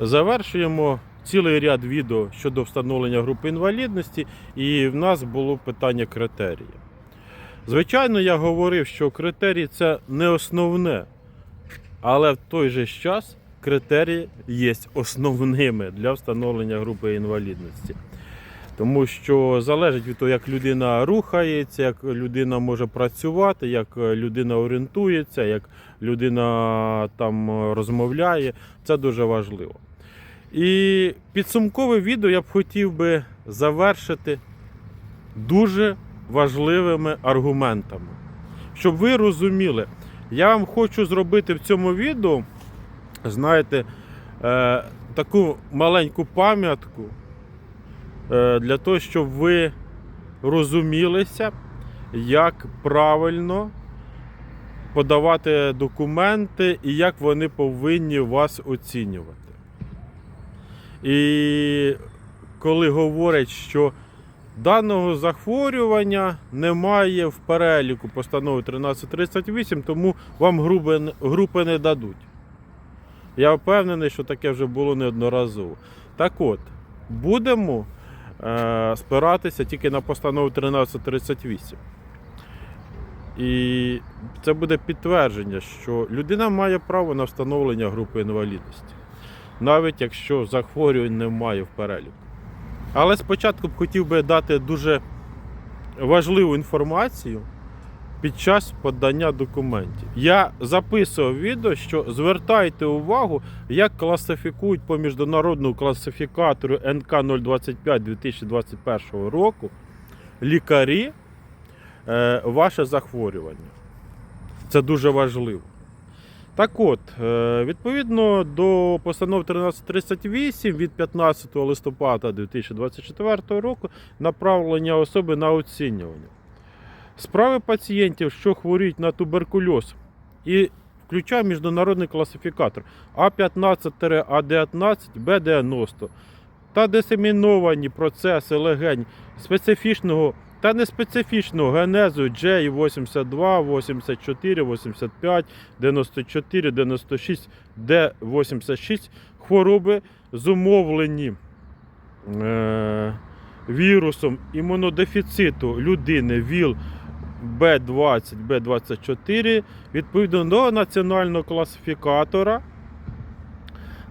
Завершуємо цілий ряд відео щодо встановлення групи інвалідності, і в нас було питання критерії. Звичайно, я говорив, що критерії це не основне, але в той же час критерії є основними для встановлення групи інвалідності. Тому що залежить від того, як людина рухається, як людина може працювати, як людина орієнтується, як людина там розмовляє. Це дуже важливо. І підсумкове відео я б хотів би завершити дуже важливими аргументами. Щоб ви розуміли, я вам хочу зробити в цьому відео, знаєте, е, таку маленьку пам'ятку е, для того, щоб ви розумілися, як правильно подавати документи і як вони повинні вас оцінювати. І коли говорять, що даного захворювання немає в переліку постанови 1338, тому вам групи, групи не дадуть. Я впевнений, що таке вже було неодноразово. Так от, будемо е, спиратися тільки на постанову 1338. І це буде підтвердження, що людина має право на встановлення групи інвалідності, навіть якщо захворювань немає в переліку. Але спочатку б хотів би дати дуже важливу інформацію під час подання документів. Я записував відео, що звертайте увагу, як класифікують по міжнародному класифікатору НК 025 2021 року лікарі е, ваше захворювання. Це дуже важливо. Так от, е, відповідно до постанов 1338 від 15 листопада 2024 року направлення особи на оцінювання. Справи пацієнтів, що хворіють на туберкульоз, і включає міжнародний класифікатор. А15-А19, Б90 та дисеміновані процеси легень специфічного та неспецифічного генезу J82, 84, 85, 94, 96, D86 хвороби зумовлені е, вірусом імунодефіциту людини ВІЛ Б20, Б24 відповідно до національного класифікатора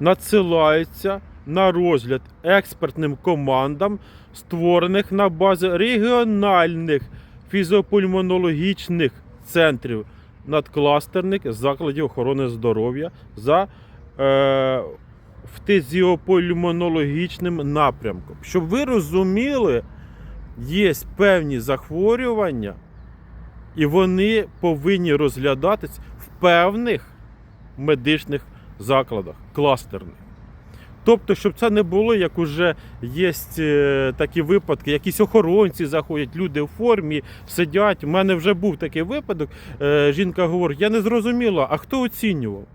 надсилається на розгляд експертним командам, створених на базі регіональних фізіопульмонологічних центрів надкластерних закладів охорони здоров'я за е, фтизіопульмонологічним напрямком. Щоб ви розуміли, є певні захворювання, і вони повинні розглядатись в певних медичних закладах, кластерних. Тобто, щоб це не було, як уже є е, такі випадки, якісь охоронці заходять, люди в формі сидять. У мене вже був такий випадок. е, Жінка говорить, я не зрозуміла, а хто оцінював?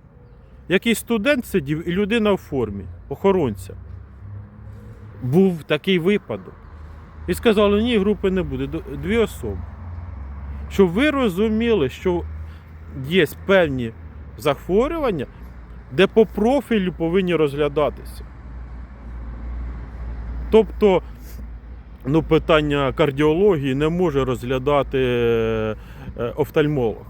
Якийсь студент сидів і людина в формі, охоронця. Був такий випадок. І сказали, ні, групи не буде, дві особи. Щоб ви розуміли, що є певні захворювання, де по профілю повинні розглядатися. Тобто, ну, питання кардіології не може розглядати е, е, офтальмолог.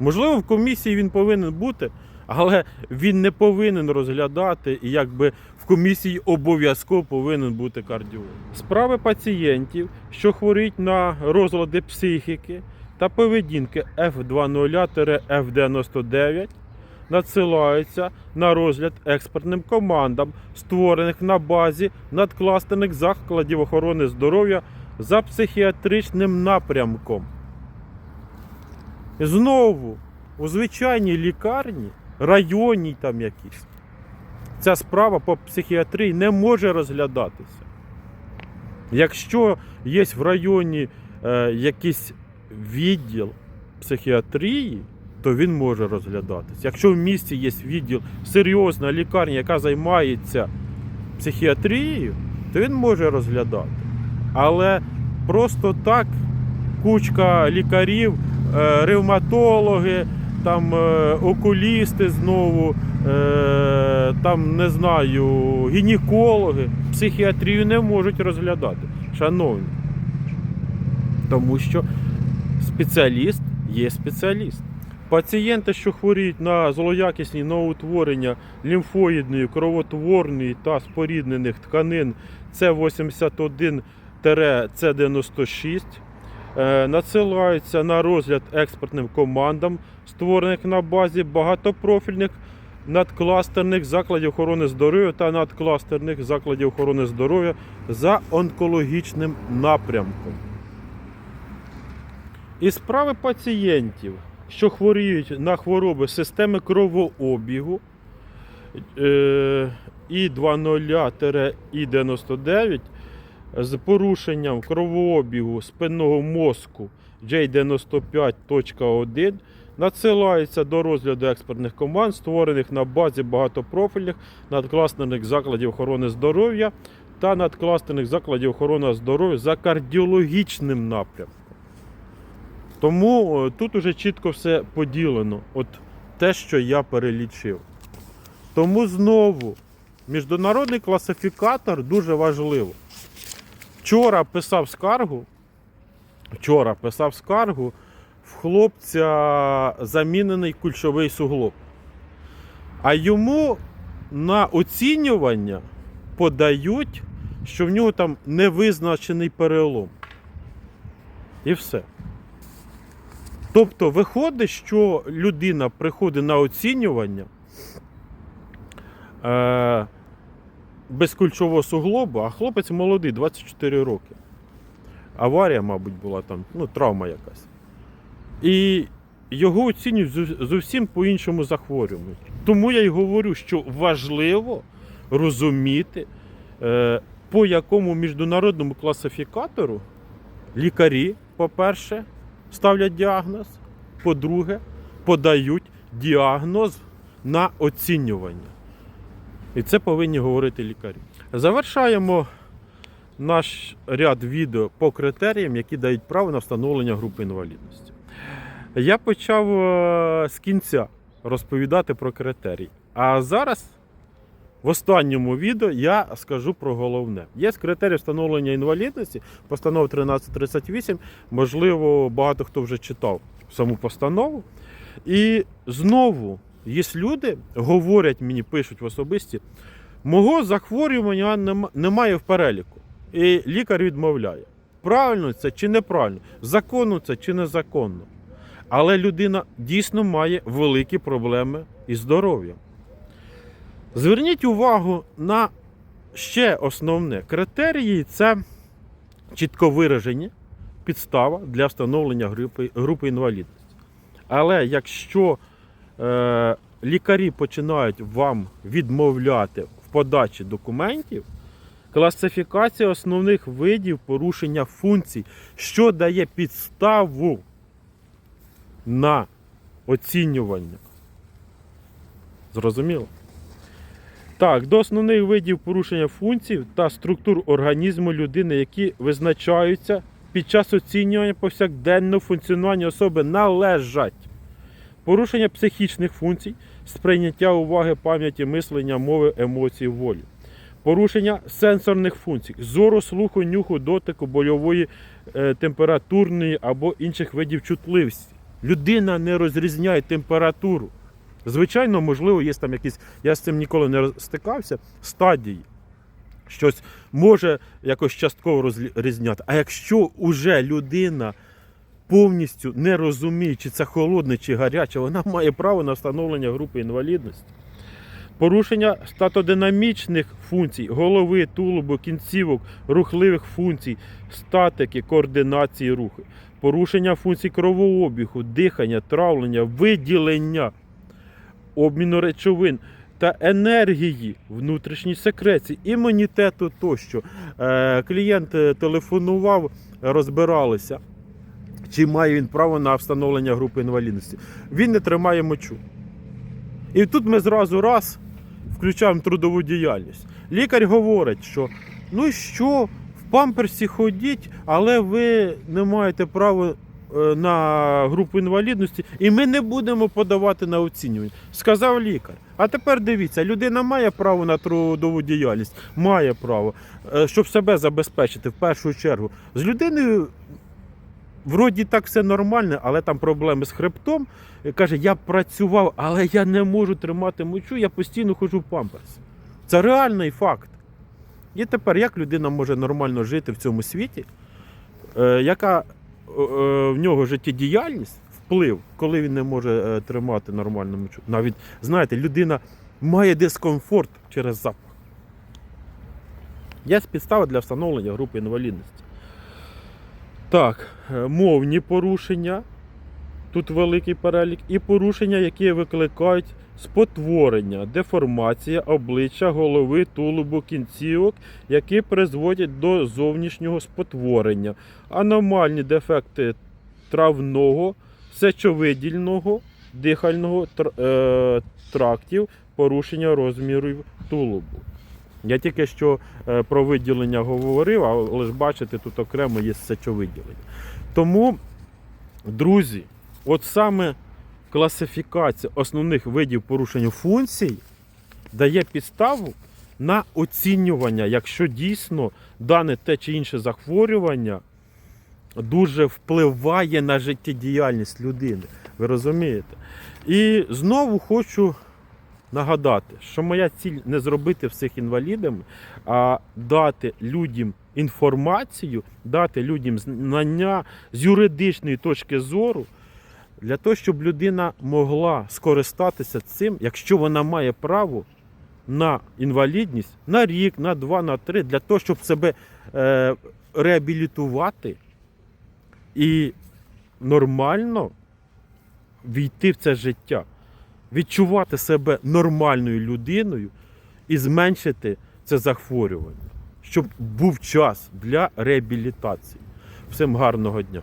Можливо, в комісії він повинен бути, але він не повинен розглядати, і якби комісії обов'язково повинен бути кардіолог. Справи пацієнтів, що хворіють на розлади психіки та поведінки F20-F99, надсилаються на розгляд експертним командам, створених на базі надкластерних закладів охорони здоров'я за психіатричним напрямком. Знову у звичайній лікарні, районній там якійсь, ця справа по психіатрії не може розглядатися. Якщо є в районі е, якийсь відділ психіатрії, то він може розглядатися. Якщо в місті є відділ, серйозна лікарня, яка займається психіатрією, то він може розглядати. Але просто так кучка лікарів, е, ревматологи, там е, окулісти знову, е, там не знаю, гінекологи психіатрію не можуть розглядати. Шановні. Тому що спеціаліст є спеціаліст. Пацієнти, що хворіють на злоякісні новоутворення лімфоїдної, кровотворної та споріднених тканин С81-С96, е, надсилаються на розгляд експертним командам, створених на базі багатопрофільних надкластерних закладів охорони здоров'я та надкластерних закладів охорони здоров'я за онкологічним напрямком. І справи пацієнтів, що хворіють на хвороби системи кровообігу е, І20-І99 з порушенням кровообігу спинного мозку J95.1 надсилаються до розгляду експертних команд, створених на базі багатопрофільних надкластерних закладів охорони здоров'я та надкластерних закладів охорони здоров'я за кардіологічним напрямком. Тому е, тут уже чітко все поділено. От те, що я перелічив. Тому знову міжнародний класифікатор дуже важливо. Вчора писав скаргу. Вчора писав скаргу, в хлопця замінений кульшовий суглоб. А йому на оцінювання подають, що в нього там невизначений перелом. І все. Тобто виходить, що людина приходить на оцінювання е, без кульшового суглоба, а хлопець молодий, 24 роки. Аварія, мабуть, була там, ну, травма якась. І його оцінюють зовсім по-іншому захворюванню. Тому я й говорю, що важливо розуміти, е, по якому міжнародному класифікатору лікарі, по-перше, ставлять діагноз, по-друге, подають діагноз на оцінювання. І це повинні говорити лікарі. Завершаємо наш ряд відео по критеріям, які дають право на встановлення групи інвалідності. Я почав е, з кінця розповідати про критерії. А зараз в останньому відео я скажу про головне. Є критерії встановлення інвалідності, постанова 1338. Можливо, багато хто вже читав саму постанову. І знову є люди, говорять мені, пишуть в особисті, мого захворювання немає в переліку. І лікар відмовляє. Правильно це чи неправильно? Законно це чи незаконно. Але людина дійсно має великі проблеми із здоров'ям. Зверніть увагу на ще основне критерії це чітко виражені підстава для встановлення групи, групи інвалідності. Але якщо лікарі починають вам відмовляти в подачі документів, класифікація основних видів порушення функцій, що дає підставу на оцінювання. Зрозуміло? Так, до основних видів порушення функцій та структур організму людини, які визначаються під час оцінювання повсякденного функціонування особи, належать порушення психічних функцій, сприйняття уваги, пам'яті, мислення, мови, емоцій, волі. Порушення сенсорних функцій, зору, слуху, нюху, дотику, больової, е, температурної або інших видів чутливості. Людина не розрізняє температуру. Звичайно, можливо, є там якісь, я з цим ніколи не стикався, стадії. Щось може якось частково розрізняти. А якщо уже людина повністю не розуміє, чи це холодне, чи гаряче, вона має право на встановлення групи інвалідності. Порушення статодинамічних функцій, голови, тулубу, кінцівок, рухливих функцій, статики, координації руху. Порушення функцій кровообігу, дихання, травлення, виділення, обміну речовин та енергії, внутрішній секреції, імунітету тощо. Е, клієнт е, телефонував, розбиралися, чи має він право на встановлення групи інвалідності. Він не тримає мочу. І тут ми зразу раз включаємо трудову діяльність. Лікар говорить, що ну що, в памперсі ходіть, але ви не маєте права е, на групу інвалідності, і ми не будемо подавати на оцінювання. Сказав лікар. А тепер дивіться, людина має право на трудову діяльність, має право, е, щоб себе забезпечити в першу чергу. З людиною вроді так все нормально, але там проблеми з хребтом. Каже, я працював, але я не можу тримати мочу, я постійно ходжу в памперс. Це реальний факт. І тепер як людина може нормально жити в цьому світі, е, яка е, е, в нього життєдіяльність, вплив, коли він не може е, тримати нормальну мочу. Навіть, знаєте, людина має дискомфорт через запах. Є підстава для встановлення групи інвалідності. Так, е, мовні порушення. Тут великий перелік, і порушення, які викликають спотворення, деформація обличчя, голови, тулубу, кінцівок, які призводять до зовнішнього спотворення, аномальні дефекти травного, сечовидільного, дихального е, трактів, порушення розмірів тулубу. Я тільки що е, про виділення говорив, але ж бачите, тут окремо є сечовиділення. Тому, друзі, от саме класифікація основних видів порушення функцій дає підставу на оцінювання, якщо дійсно дане те чи інше захворювання дуже впливає на життєдіяльність людини. Ви розумієте? І знову хочу нагадати, що моя ціль не зробити всіх інвалідами, а дати людям інформацію, дати людям знання з юридичної точки зору, для того, щоб людина могла скористатися цим, якщо вона має право на інвалідність на рік, на два, на три, для того, щоб себе е, реабілітувати і нормально війти в це життя, відчувати себе нормальною людиною і зменшити це захворювання, щоб був час для реабілітації. Всім гарного дня!